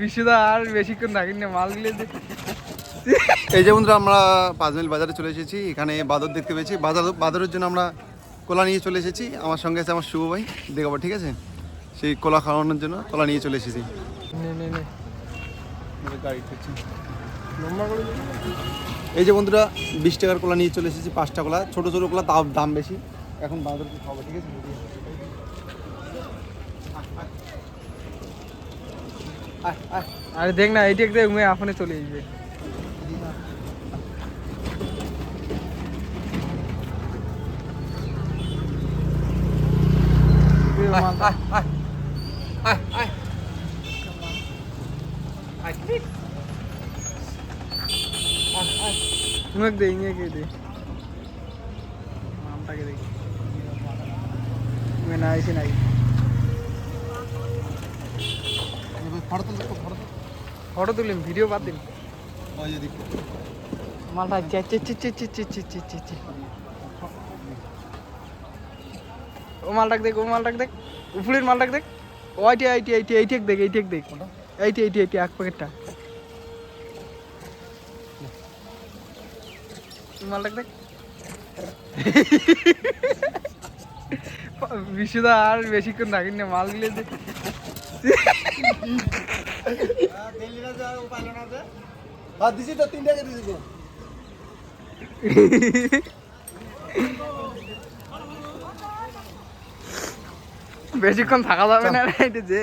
বিশুদা আর বেশিক্ষণ রাখেন না মালগুলো এই যে বন্ধুরা আমরা পাঁচ মাইল বাজারে চলে এসেছি। এখানে বাদর দেখতে পেয়েছি। বাজার বাদরের জন্য আমরা কলা নিয়ে চলে এসেছি। আমার সঙ্গে আছে আমার শুভ ভাই দেখাবো ঠিক আছে? সেই কলা খাওয়ানোর জন্য কলা নিয়ে চলে এসেছি। এই যে বন্ধুরা বিশ টাকার কলা নিয়ে চলে এসেছি পাঁচটা কলা। ছোটো ছোটো কলা দাম দাম বেশি। এখন বাদরকে খাব ঠিক আছে? আরে দেখ না এটি একদম উমে আপনে চলে যাবে उनक देंगे के दे मामटा के देंगे मैं ना ऐसे नहीं ফটো তুল ফটো তুলিম ভিডিও বাদ দিন দেখো। মালটা চে চে চে চে চে চে চে চে চে। ও মালটাকে দেখ ও মালটাকে দেখ। উপরের মালটাকে দেখ। ও আইটি আইটি আইটি এইটি দেখ এইটি দেখ। এইটি এইটি এইটি এক প্যাকেটটা মালটাকে দেখ। বিশুদা আর বেশিক্ষণ রাখেন না মালগুলো যে হাত দিছি তো তিন টাকা দিছি তো বেশিক্ষণ থাকা যাবে না যে